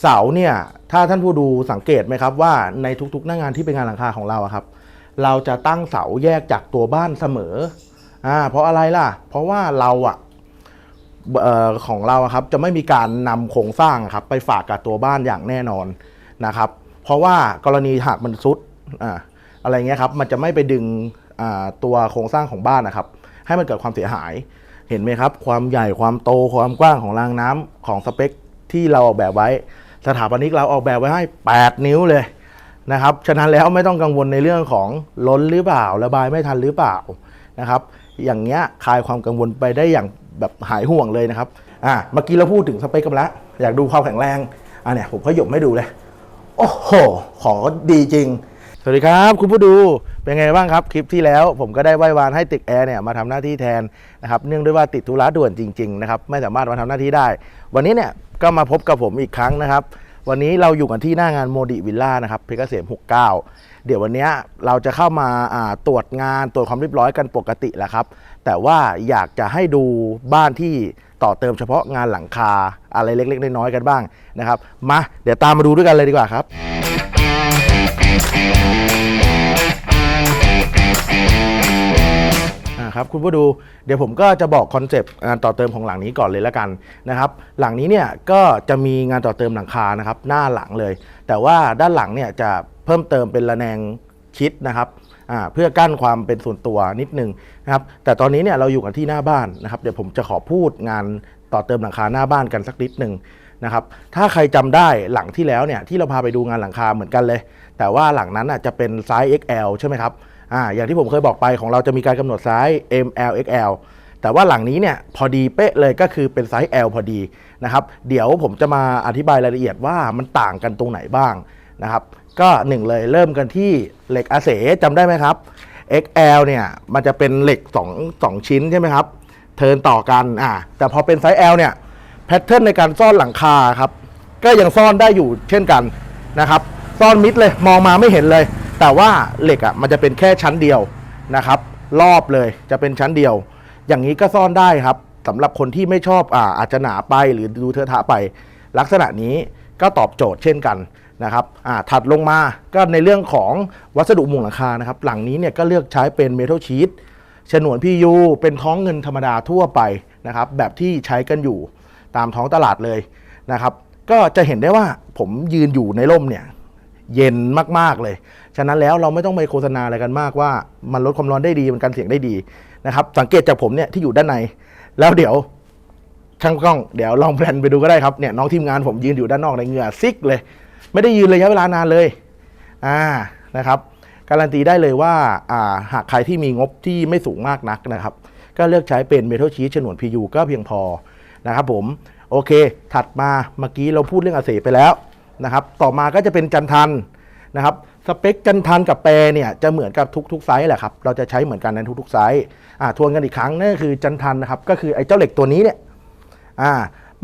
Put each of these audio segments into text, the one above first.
เสาเนี่ยถ้าท่านผู้ดูสังเกตไหมครับว่าในทุกๆ หน้างานที่เป็นงานหลังคาของเราครับ เราจะตั้งเสาแยกจากตัวบ้านเสมออ่าเพราะอะไรล่ะ เพราะว่าเราอะเอ่อของเราครับจะไม่มีการนำโครงสร้างครับไปฝากกับตัวบ้านอย่างแน่นอนนะครับ เพราะว่ากรณีหากมันซุดอ่าอะไรเงี้ยครับมันจะไม่ไปดึงอ่าตัวโครงสร้างของบ้านนะครับ ให้มันเกิดความเสียหายเห็นไหมครับ ความใหญ่ความโตความกว้างของรางน้ำของสเปคที่เราออกแบบไว้ สถาปนิกเราออกแบบไว้ให้ 8 นิ้วเลยนะครับ ฉะนั้นแล้วไม่ต้องกังวลในเรื่องของล้นหรือเปล่า ระบายไม่ทันหรือเปล่านะครับ อย่างเงี้ยคลายความกังวลไปได้อย่างแบบหายห่วงเลยนะครับ อะเมื่อกี้เราพูดถึงสเปคกันแล้ว อยากดูความแข็งแรง อะเนี่ยผมก็หยบไม่ดูเลย โอ้โห ขอดีจริง วัสดีครับ คุณผู้ดูเป็นไงบ้างครับ คลิปที่แล้วผมก็ได้ไหว้วานให้ตึกแอร์เนี่ยมาทำหน้าที่แทนนะครับเนื่องด้วยว่าติดธุระด่วนจริงๆนะครับไม่สามารถมาทำหน้าที่ได้ วันนี้เนี่ยก็มาพบกับผมอีกครั้งนะครับ วันนี้เราอยู่กันที่หน้างานโมดิวิลล่านะครับเพชรเกษม 69 เดี๋ยววันนี้เราจะเข้ามาาตรวจงานตรวจความเรียบร้อยกันปกติแหละครับ แต่ว่าอยากจะให้ดูบ้านที่ต่อเติมเฉพาะงานหลังคาอะไรเล็กๆน้อยๆกันบ้างนะครับมาเดี๋ยวตามมาดูด้วยกันเลยดีกว่าครับ ครับคุณผู้ดูเดี๋ยวผมก็จะบอกคอนเซปต์งานต่อเติมของหลังนี้ก่อนเลยแล้วกันนะครับหลังนี้เนี่ยก็จะมีงานต่อเติมหลังคานะครับหน้าหลังเลย แต่ว่าด้านหลังเนี่ยจะเพิ่มเติมเป็นระแนงชิดนะครับเพื่อกั้นความเป็นส่วนตัวนิดนึงนะครับแต่ตอนนี้เนี่ยเราอยู่กันที่หน้าบ้านนะครับเดี๋ยวผมจะขอพูดงานต่อเติมหลังคาหน้าบ้านกันสักนิดหนึ่งนะครับถ้าใครจำได้หลังที่แล้วเนี่ยที่เราพาไปดูงานหลังคาเหมือนกันเลย แต่ว่าหลังนั้นอะจะเป็นไซส์ XL ใช่ไหมครับอ่าอย่างที่ผมเคยบอกไปของเราจะมีการกำหนดไซส์ M L X L แต่ว่าหลังนี้เนี่ยพอดีเป๊ะเลยก็คือเป็นไซส์ L พอดีนะครับเดี๋ยวผมจะมาอธิบายรายละเอียดว่ามันต่างกันตรงไหนบ้างนะครับก็หนึ่งเลยเริ่มกันที่เหล็กอาเสจำได้ไหมครับ XL เนี่ยมันจะเป็นเหล็ก2 2ชิ้นใช่ไหมครับ เทินต่อกันอ่าแต่พอเป็นไซส์ L เนี่ยแพทเทิร์นในการซ่อนหลังคาครับก็ยังซ่อนได้อยู่เช่นกันนะครับ ซ่อนมิดเลยมองมาไม่เห็นเลย แต่ว่าเหล็กอะมันจะเป็นแค่ชั้นเดียวนะครับ รอบเลยจะเป็นชั้นเดียว อย่างนี้ก็ซ่อนได้ครับสำหรับคนที่ไม่ชอบอ่าอาจจะหนาไปหรือดูเทอะทะไป ลักษณะนี้ก็ตอบโจทย์เช่นกันนะครับอ่าถัดลงมาก็ในเรื่องของวัสดุมุงหลังคานะครับ หลังนี้เนี่ยก็เลือกใช้เป็นเมทัลชีตฉนวน PU เป็นท้องเงินธรรมดาทั่วไปนะครับ แบบที่ใช้กันอยู่ตามท้องตลาดเลยนะครับ ก็จะเห็นได้ว่าผมยืนอยู่ในร่มเนี่ย เย็นมากๆเลย ฉะนั้นแล้วเราไม่ต้องไปโฆษณาอะไรกันมากว่ามันลดความร้อนได้ดีมันกันเสียงได้ดีนะครับ สังเกตจากผมเนี่ยที่อยู่ด้านใน แล้วเดี๋ยวช่างกล้องเดี๋ยวลองแพลนไปดูก็ได้ครับเนี่ยน้องทีมงานผมยืนอยู่ด้านนอกในเหงื่อซิกเลย ไม่ได้ยืนระยะเวลานานเลยอ่านะครับการันตีได้เลยว่าอ่าหากใครที่มีงบที่ไม่สูงมากนักนะครับ ก็เลือกใช้เป็นเมทัลชีสฉนวน PU ก็เพียงพอนะครับผมโอเค ถัดมาเมื่อกี้เราพูดเรื่องอาเสไปแล้ว นะครับต่อมาก็จะเป็นจันทันนะครับสเปคจันทันกับแปรเนี่ยจะเหมือนกับทุกๆไซส์แหละครับเราจะใช้เหมือนกันในทุกๆไซส์อ่าทวนกันอีกครั้งนั่นก็คือจันทันนะครับก็คือไอ้เจ้าเหล็กตัวนี้เนี่ยอ่า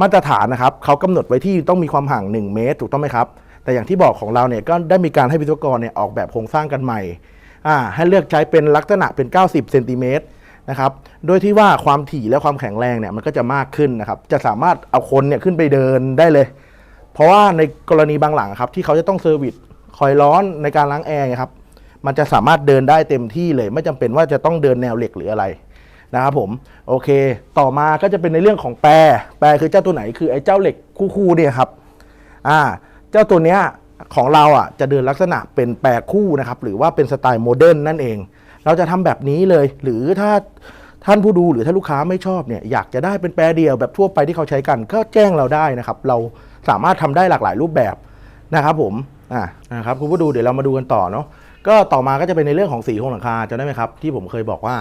มาตรฐานนะครับเขากำหนดไว้ที่ต้องมีความห่าง 1 เมตร ถูกต้องไหมครับ แต่อย่างที่บอกของเราเนี่ยก็ได้มีการให้วิศวกรเนี่ยออกแบบโครงสร้างกันใหม่อ่าให้เลือกใช้เป็นลักษณะเป็น 90เซนติเมตรนะครับโดยที่ว่าความถี่และความแข็งแรงเนี่ยมันก็จะมากขึ้นนะครับจะสามารถเอาคนเนี่ยขึ้นไปเดินได้เลย เพราะว่าในกรณีบางหลังครับที่เขาจะต้องเซอร์วิสคอยร้อนในการล้างแอร์ครับมันจะสามารถเดินได้เต็มที่เลย ไม่จำเป็นว่าจะต้องเดินแนวเหล็กหรืออะไรนะครับผมโอเค ต่อมาก็จะเป็นในเรื่องของแปร แปรคือเจ้าตัวไหนคือไอ้เจ้าเหล็กคู่ๆเนี่ยครับอ่าเจ้าตัวเนี้ยของเราอะจะเดินลักษณะเป็นแปรคู่นะครับหรือว่าเป็นสไตล์โมเดิร์นนั่นเอง เราจะทำแบบนี้เลย หรือถ้าท่านผู้ดูหรือถ้าลูกค้าไม่ชอบเนี่ยอยากจะได้เป็นแปรเดียวแบบทั่วไปที่เขาใช้กัน ก็แจ้งเราได้นะครับ เรา สามารถทำได้หลากหลายรูปแบบนะครับผมอ่านะครับคุณผู้ดูเดี๋ยวเรามาดูกันต่อเนาะก็ต่อมาก็จะเป็นในเรื่องของสีของหลังคาจำได้ไหมครับ ที่ผมเคยบอกว่า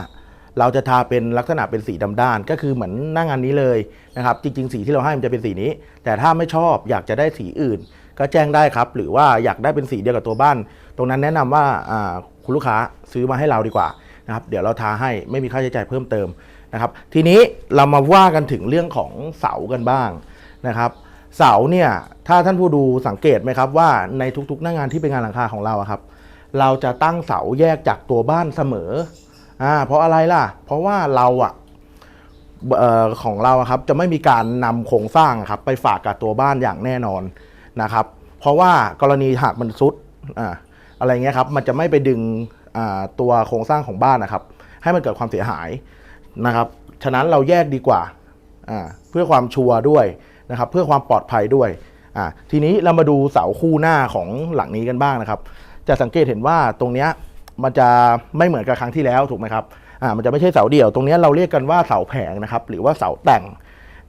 เราจะทาเป็นลักษณะเป็นสีดำด้าน ก็คือเหมือนหน้างานนี้เลยนะครับ จริง ๆ สีที่เราให้มันจะเป็นสีนี้ แต่ถ้าไม่ชอบอยากจะได้สีอื่น ก็แจ้งได้ครับ หรือว่าอยากได้เป็นสีเดียวกับตัวบ้าน ตรงนั้นแนะนำว่าอ่าคุณลูกค้าซื้อมาให้เราดีกว่านะครับเดี๋ยวเราทาให้ไม่มีค่าใช้จ่ายเพิ่มเติมนะครับ ทีนี้เรามาว่ากันถึงเรื่องของเสากันบ้างนะครับ เสาเนี่ยถ้าท่านผู้ดูสังเกตไหมครับว่าในทุกๆ หน้างานที่เป็นงานหลังคาของเราครับ เราจะตั้งเสาแยกจากตัวบ้านเสมออ่าเพราะอะไรล่ะ เพราะว่าเราอะออของเราครับจะไม่มีการนำโครงสร้างครับไปฝากกับตัวบ้านอย่างแน่นอนนะครับ เพราะว่ากรณีหากมันซุดอ่าอะไรเงี้ยครับมันจะไม่ไปดึงอ่าตัวโครงสร้างของบ้านนะครับ ให้มันเกิดความเสียหายนะครับ ฉะนั้นเราแยกดีกว่าอ่าเพื่อความชัวร์ด้วย นะครับเพื่อความปลอดภัยด้วยอ่าทีนี้เรามาดูเสาคู่หน้าของหลังนี้กันบ้างนะครับ จะสังเกตเห็นว่าตรงเนี้ยมันจะไม่เหมือนกับครั้งที่แล้วถูกไหมครับอ่ามันจะไม่ใช่เสาเดี่ยว ตรงนี้เราเรียกกันว่าเสาแผงนะครับหรือว่าเสาแต่ง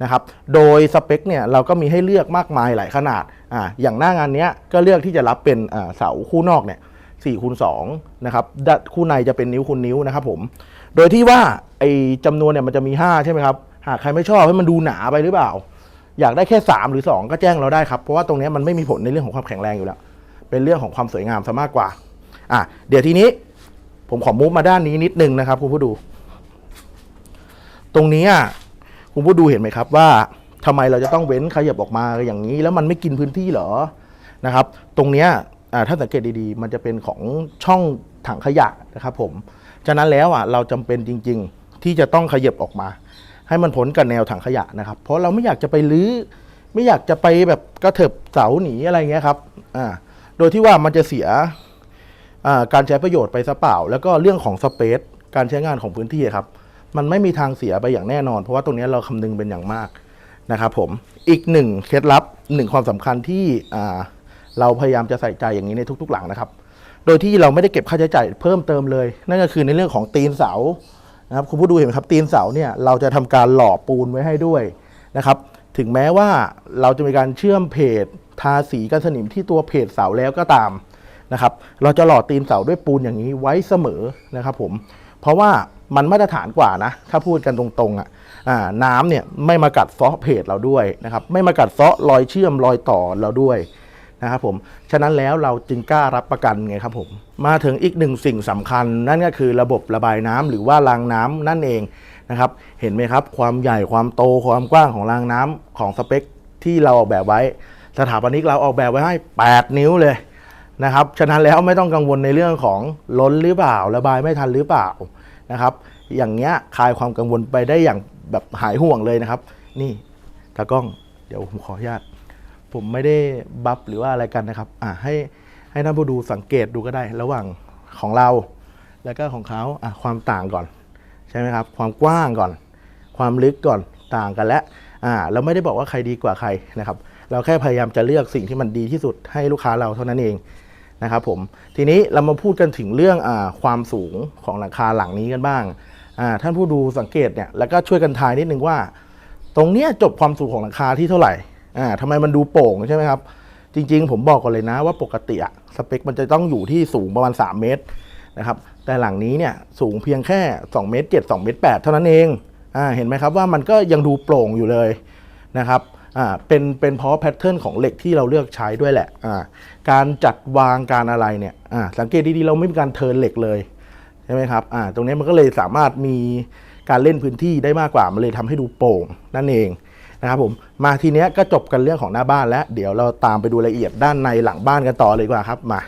นะครับ โดยสเปคเนี่ยเราก็มีให้เลือกมากมายหลายขนาดอ่าอย่างหน้างานนี้ก็เลือกที่จะรับเป็นอ่าเสาคู่นอกเนี่ย4คูณ2นะครับคู่ในจะเป็นนิ้วคูณนิ้วนะครับผมโดยที่ว่าไอ้จำนวนเนี่ยมันจะมี 5 ใช่ไหมครับ หากใครไม่ชอบให้มันดูหนาไปหรือเปล่า อยากได้แค่ 3 หรือ 2 ก็แจ้งเราได้ครับ เพราะว่าตรงนี้มันไม่มีผลในเรื่องของความแข็งแรงอยู่แล้ว เป็นเรื่องของความสวยงามซะมากกว่า อะ เดี๋ยวทีนี้ผมขอมุฟมาด้านนี้นิดนึงนะครับคุณผู้ดู ตรงนี้อะคุณผู้ดูเห็นไหมครับว่าทำไมเราจะต้องเว้นขยับออกมาอย่างนี้ แล้วมันไม่กินพื้นที่เหรอนะครับ ตรงนี้อ่าถ้าสังเกตดีๆ มันจะเป็นของช่องถังขยะนะครับผม ฉะนั้นแล้วอะเราจำเป็นจริง ๆ ที่จะต้องขยับออกมา ให้มันพ้นกับแนวถังขยะนะครับ เพราะเราไม่อยากจะไปลื้อ ไม่อยากจะไปแบบกระเถิบเสาหนีอะไรเงี้ยครับอ่าโดยที่ว่ามันจะเสียการใช้ประโยชน์ไปซะเปล่า แล้วก็เรื่องของสเปซการใช้งานของพื้นที่ครับ มันไม่มีทางเสียไปอย่างแน่นอน เพราะว่าตรงนี้เราคำนึงเป็นอย่างมากนะครับผมอีกหนึ่งเคล็ดลับหนึ่งความสำคัญที่เราพยายามจะใส่ใจอย่างนี้ในทุกๆ หลังนะครับ โดยที่เราไม่ได้เก็บค่าใช้จ่ายเพิ่มเติมเลย นั่นก็คือในเรื่องของตีนเสา นะครับคุณผู้ดูเห็นไหมครับตีนเสาเนี่ยเราจะทำการหล่อปูนไว้ให้ด้วยนะครับ ถึงแม้ว่าเราจะมีการเชื่อมเพจทาสีกันสนิมที่ตัวเพจเสาแล้วก็ตามนะครับ เราจะหล่อตีนเสาด้วยปูนอย่างนี้ไว้เสมอนะครับผมเพราะว่ามันมาตรฐานกว่านะ ถ้าพูดกันตรงๆอะน้ำเนี่ยไม่มากัดเซาะเพจเราด้วยนะครับ ไม่มากัดเซาะรอยเชื่อมรอยต่อเราด้วย นะครับผม ฉะนั้นแล้วเราจึงกล้ารับประกันไงครับผม มาถึงอีกหนึ่งสิ่งสำคัญ นั่นก็คือระบบระบายน้ำหรือว่ารางน้ำนั่นเองนะครับ เห็นไหมครับ ความใหญ่ความโตความกว้างของรางน้ำของสเปคที่เราออกแบบไว้ สถาปนิกเราออกแบบไว้ให้ 8 นิ้วเลยนะครับ ฉะนั้นแล้วไม่ต้องกังวลในเรื่องของล้นหรือเปล่า ระบายไม่ทันหรือเปล่านะครับ อย่างเงี้ยคลายความกังวลไปได้อย่างแบบหายห่วงเลยนะครับ นี่ตากล้อง เดี๋ยวผมขออนุญาต ผมไม่ได้บัฟหรือว่าอะไรกันนะครับอะให้ให้ท่านผู้ดูสังเกตดูก็ได้ ระหว่างของเรา แล้วก็ของเขาอะความต่างก่อนใช่ไหมครับ ความกว้างก่อน ความลึกก่อนต่างกันแล้วอ่าเราไม่ได้บอกว่าใครดีกว่าใครนะครับ เราแค่พยายามจะเลือกสิ่งที่มันดีที่สุดให้ลูกค้าเราเท่านั้นเองนะครับผมทีนี้เรามาพูดกันถึงเรื่องอาความสูงของหลังคาหลังนี้กันบ้างอ่าท่านผู้ดูสังเกตเนี่ยแล้วก็ช่วยกันทายนิดนึงว่า ตรงเนี้ยจบความสูงของหลังคาที่เท่าไหร่ อ่าทำไมมันดูโป่งใช่ไหมครับ จริง ๆ ผมบอกก่อนเลยนะว่าปกติอะสเปคมันจะต้องอยู่ที่สูงประมาณ 3 เมตรนะครับ แต่หลังนี้เนี่ยสูงเพียงแค่ 2 เมตร7 2เมตร8เท่านั้นเองอ่าเห็นไหมครับว่ามันก็ยังดูโปร่งอยู่เลยนะครับอ่าเป็นเป็นเพราะแพทเทิร์นของเหล็กที่เราเลือกใช้ด้วยแหละอ่าการจัดวางการอะไรเนี่ยอ่าสังเกตดีๆเราไม่มีการเทิร์นเหล็กเลยใช่ไหมครับอ่าตรงนี้มันก็เลยสามารถมีการเล่นพื้นที่ได้มากกว่า มันเลยทำให้ดูโปร่งนั่นเอง นะครับผมมาทีเนี้ยก็จบกันเรื่องของหน้าบ้านแล้ว เดี๋ยวเราตามไปดูรายละเอียดด้านในหลังบ้านกันต่อเลยดีกว่าครับมา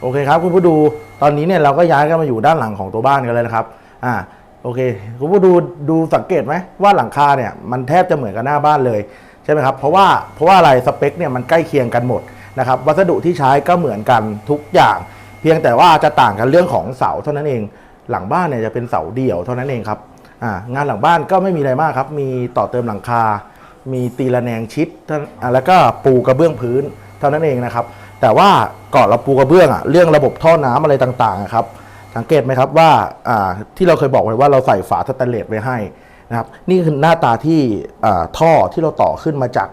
โอเคครับคุณผู้ดูตอนนี้เนี่ยเราก็ย้ายกันมาอยู่ด้านหลังของตัวบ้านกันเลยนะครับอ่าโอเคคุณผู้ดูดูสังเกตไหมว่าหลังคาเนี่ยมันแทบจะเหมือนกับหน้าบ้านเลยใช่ไหมครับเพราะว่าเพราะว่าอะไรสเปคเนี่ยมันใกล้เคียงกันหมดนะครับวัสดุที่ใช้ก็เหมือนกันทุกอย่าง เพียงแต่ว่าจะต่างกันเรื่องของเสาเท่านั้นเอง หลังบ้านเนี่ยจะเป็นเสาเดี่ยวเท่านั้นเองครับอ่างานหลังบ้านก็ไม่มีอะไรมากครับมีต่อเติมหลังคา มีตีระแนงชิดแล้วก็ปูกระเบื้องพื้นเท่านั้นเองนะครับ แต่ว่าก่อนเราปูกระเบื้องอะเรื่องระบบท่อน้ำอะไรต่างๆครับ สังเกตไหมครับว่าที่เราเคยบอกไว้ว่าเราใส่ฝาสแตนเลสไว้ให้นะครับ นี่คือหน้าตาที่ท่อที่เราต่อขึ้นมาจาก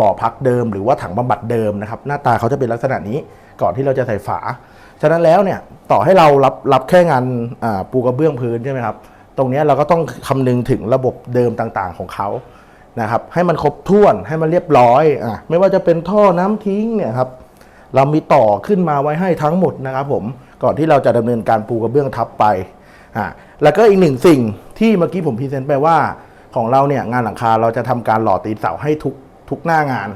บ่อพักเดิม หรือว่าถังบำบัดเดิมนะครับ หน้าตาเขาจะเป็นลักษณะนี้ก่อนที่เราจะใส่ฝา ฉะนั้นแล้วเนี่ยต่อให้เรารับรับแค่งานปูกระเบื้องพื้นใช่ไหมครับ ตรงนี้เราก็ต้องคำนึงถึงระบบเดิมต่างๆของเขา นะครับให้มันครบถ้วนให้มันเรียบร้อยอะไม่ว่าจะเป็นท่อน้ำทิ้งเนี่ยครับเรามีต่อขึ้นมาไว้ให้ทั้งหมดนะครับผมก่อนที่เราจะดำเนินการปูกระเบื้องทับไปอ่าแล้วก็อีกหนึ่งสิ่งที่เมื่อกี้ผมพรีเซนต์ไปว่าของเราเนี่ยงานหลังคาเราจะทำการหล่อตีนเสาให้ทุกทุกหน้างาน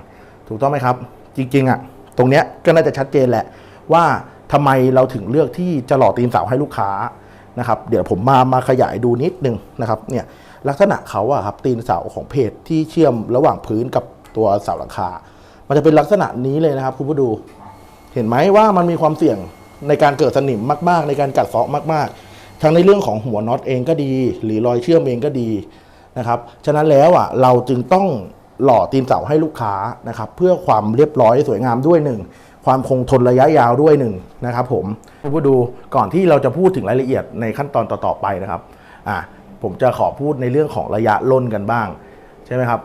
ถูกต้องไหมครับ จริงๆอะตรงเนี้ยก็น่าจะชัดเจนแหละว่าทำไมเราถึงเลือกที่จะหล่อตีนเสาให้ลูกค้านะครับเดี๋ยวผมมามาขยายดูนิดนึงนะครับเนี่ย ลักษณะเขาอะครับตีนเสาของเพจที่เชื่อมระหว่างพื้นกับตัวเสาหลังคา มันจะเป็นลักษณะนี้เลยนะครับ คุณผู้ดู เห็นไหมว่ามันมีความเสี่ยงในการเกิดสนิมมาก ๆ ในการกัดเซาะมาก ๆ ทั้งในเรื่องของหัวน็อตเองก็ดี หรือรอยเชื่อมเองก็ดีนะครับฉะนั้นแล้วอะเราจึงต้องหล่อตีนเสาให้ลูกค้านะครับเพื่อความเรียบร้อยสวยงามด้วยหนึ่งความคงทนระยะยาวด้วยหนึ่งนะครับผมคุณผู้ดูก่อนที่เราจะพูดถึงรายละเอียดในขั้นตอนต่อๆไปนะครับอะ ผมจะขอพูดในเรื่องของระยะล่นกันบ้าง ใช่ไหมครับ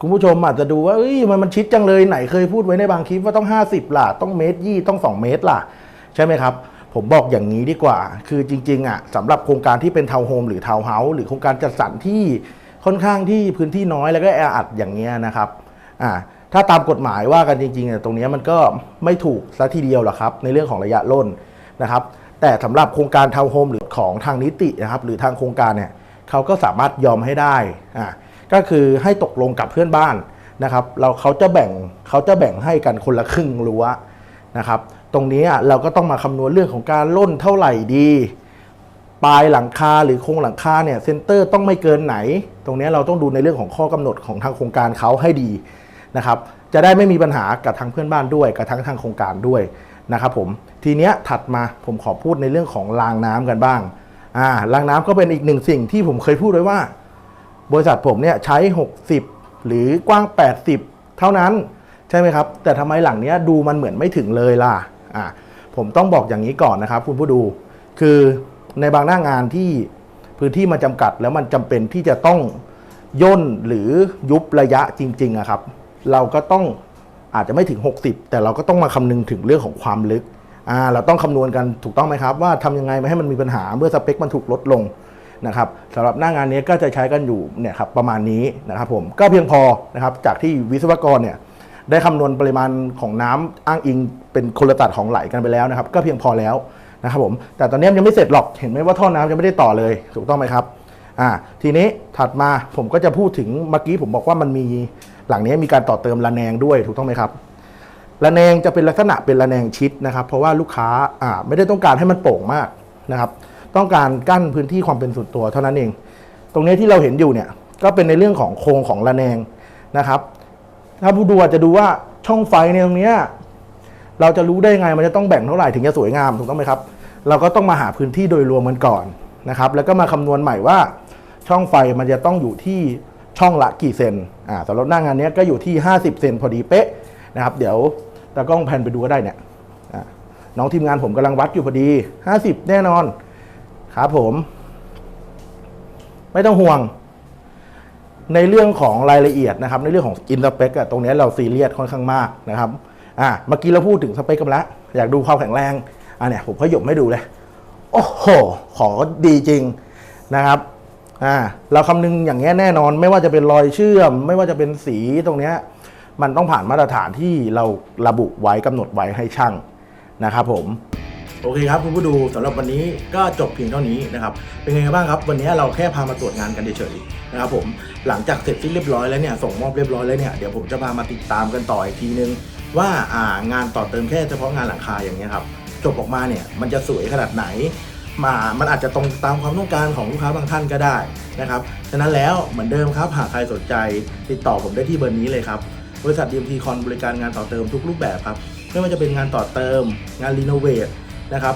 คุณผู้ชมอาจจะดูว่าเอ้ยมันมันชิดจังเลยไหนเคยพูดไว้ในบางคลิปว่าต้อง 50 ล่ะ ต้องเมตรยี่ต้อง 2 เมตรล่ะ ใช่ไหมครับ ผมบอกอย่างนี้ดีกว่า คือจริงๆอะสำหรับโครงการที่เป็นทาวน์โฮมหรือทาวน์เฮาส์หรือโครงการจัดสรรที่ค่อนข้างที่พื้นที่น้อยแล้วก็แออัดอย่างเงี้ยนะครับอ่าถ้าตามกฎหมายว่ากันจริงๆอ่ตรงนี้มันก็ไม่ถูกซะทีเดียวหรอกครับ ในเรื่องของระยะล่นนะครับ แต่สำหรับโครงการทาวน์โฮมหรือ ของทางนิตินะครับหรือทางโครงการเนี่ยเขาก็สามารถยอมให้ได้อ่าก็คือให้ตกลงกับเพื่อนบ้านนะครับเราเขาจะแบ่งเขาจะแบ่งให้กันคนละครึ่งรั้วนะครับตรงนี้เราก็ต้องมาคำนวณเรื่องของการล่นเท่าไหร่ดีปลายหลังคาหรือโครงหลังคาเนี่ยเซนเตอร์ต้องไม่เกินไหน ตรงนี้เราต้องดูในเรื่องของข้อกำหนดของทางโครงการเขาให้ดีนะครับจะได้ไม่มีปัญหากับทางเพื่อนบ้านด้วยกับทั้งทางโครงการด้วย นะครับผมทีเนี้ยถัดมาผมขอพูดในเรื่องของรางน้ำกันบ้างอ่ารางน้ำก็เป็นอีกหนึ่งสิ่งที่ผมเคยพูดไว้ว่า บริษัทผมเนี่ยใช้ 60 หรือกว้าง 80 เท่านั้นใช่ไหมครับ แต่ทำไมหลังเนี้ยดูมันเหมือนไม่ถึงเลยล่ะอ่าผมต้องบอกอย่างนี้ก่อนนะครับ คุณผู้ดู คือในบางหน้างานที่พื้นที่มันจำกัดแล้วมันจำเป็นที่จะต้องย่นหรือยุบระยะจริงๆอะครับ เราก็ต้อง อาจจะไม่ถึง 60 แต่เราก็ต้องมาคำนึงถึงเรื่องของความลึกอ่าเราต้องคำนวณกันถูกต้องไหมครับ ว่าทำยังไงไม่ให้มันมีปัญหาเมื่อสเปคมันถูกลดลงนะครับสำหรับหน้างานนี้ก็จะใช้กันอยู่เนี่ยครับประมาณนี้นะครับผมก็เพียงพอนะครับจากที่วิศวกรเนี่ยได้คำนวณปริมาณของน้ำอ้างอิงเป็นคนละตัดของไหลกันไปแล้วนะครับ ก็เพียงพอแล้วนะครับผมแต่ตอนนี้ยังไม่เสร็จหรอกเห็นไหมว่าท่อน้ำยังไม่ได้ต่อเลยถูกต้องไหมครับอ่าทีนี้ถัดมาผมก็จะพูดถึงเมื่อกี้ผมบอกว่ามันมี หลังนี้มีการต่อเติมระแนงด้วยถูกต้องไหมครับระแนงจะเป็นลักษณะเป็นระแนงชิดนะครับ เพราะว่าลูกค้าอ่าไม่ได้ต้องการให้มันโป่งมากนะครับ ต้องการกั้นพื้นที่ความเป็นส่วนตัวเท่านั้นเอง ตรงนี้ที่เราเห็นอยู่เนี่ยก็เป็นในเรื่องของโครงของระแนงนะครับ ถ้าผู้ดูอาจจะดูว่าช่องไฟในตรงนี้เราจะรู้ได้ไงมันจะต้องแบ่งเท่าไหร่ถึงจะสวยงามถูกต้องไหมครับ เราก็ต้องมาหาพื้นที่โดยรวมกันก่อนนะครับ แล้วก็มาคำนวณใหม่ว่าช่องไฟมันจะต้องอยู่ที่ ช่องละกี่เซนอ่าสำหรับหน้างานนี้ก็อยู่ที่ 50 เซนพอดีเป๊ะนะครับเดี๋ยวตากล้องแพนไปดูก็ได้เนี่ยอ่าน้องทีมงานผมกำลังวัดอยู่พอดี 50 แน่นอนครับผม ไม่ต้องห่วง ในเรื่องของรายละเอียดนะครับ ในเรื่องของอินสเปกอะตรงนี้เราซีเรียสค่อนข้างมากนะครับอะเมื่อกี้เราพูดถึงสเปคกันแล้ว อยากดูความแข็งแรงอะเนี่ยผมขยบให้ดูเลย โอ้โห ขอดีจริงนะครับ อ่าเราคำนึงอย่างเงี้ยแน่นอนไม่ว่าจะเป็นรอยเชื่อม ไม่ว่าจะเป็นสีตรงเนี้ยมันต้องผ่านมาตรฐานที่เราระบุไว้กำหนดไว้ให้ช่างนะครับผมโอเคครับคุณผู้ดูสำหรับวันนี้ก็จบเพียงเท่านี้นะครับเป็นไงบ้างครับ วันนี้เราแค่พามาตรวจงานกันเฉยๆนะครับผมหลังจากเสร็จสิ้นเรียบร้อยแล้วเนี่ยส่งมอบเรียบร้อยแล้วเนี่ยเดี๋ยวผมจะพามาติดตามกันต่ออีกทีนึง ว่าอ่างานต่อเติมแค่เฉพาะงานหลังคาอย่างเงี้ยครับจบออกมาเนี่ยมันจะสวยขนาดไหน มามันอาจจะตรงตามความต้องการของลูกค้าบางท่านก็ได้นะครับฉะนั้นแล้วเหมือนเดิมครับหากใครสนใจ ติดต่อผมได้ที่เบอร์นี้เลยครับบริษัท DMT คอนบริการงานต่อเติมทุกรูปแบบครับไม่ว่าจะเป็นงานต่อเติม งานรีโนเวทนะครับ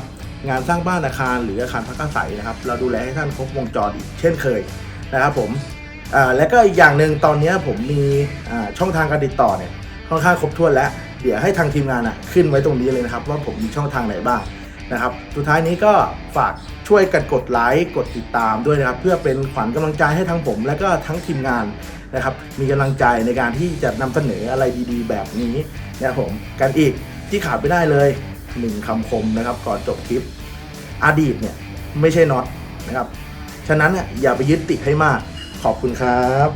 งานสร้างบ้านอาคารหรืออาคารพักอาศัยนะครับ เราดูแลให้ท่านครบวงจรอีกเช่นเคยนะครับผมและก็อีกอย่างหนึ่งตอนนี้ผมมีช่องทางการติดต่อเนี่ยค่อนข้างครบถ้วนแล้ว เดี๋ยวให้ทางทีมงานอะขึ้นไว้ตรงนี้เลยนะครับ ว่าผมมีช่องทางไหนบ้าง นะครับ สุดท้ายนี้ก็ฝากช่วยกันกดไลค์กดติดตามด้วยนะครับ เพื่อเป็นขวัญกำลังใจให้ทั้งผม และก็ทั้งทีมงานนะครับ มีกำลังใจในการที่จะนำเสนออะไรดีๆ แบบนี้นะครับผมกันอีกที่ขาดไม่ได้เลยหนึ่งคำคมนะครับ ก่อนจบคลิป อดีตเนี่ยไม่ใช่น็อตนะครับ ฉะนั้นเนี่ยอย่าไปยึดติดให้มากขอบคุณครับ